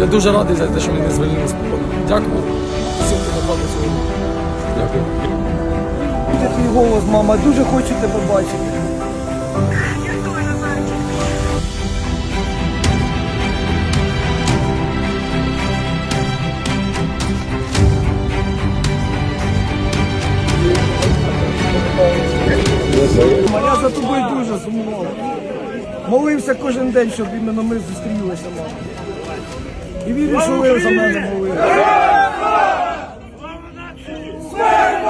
Я дуже радий за те, що мене звільнили з полону. Дякую всім, хто напав. Дякую. Це твій голос, мама, дуже хочу тебе бачити. Я за тобою дуже сумував. Молився кожен день, щоб іменно ми зустрілися, мама. І вірю, що ви за мене молилися. Як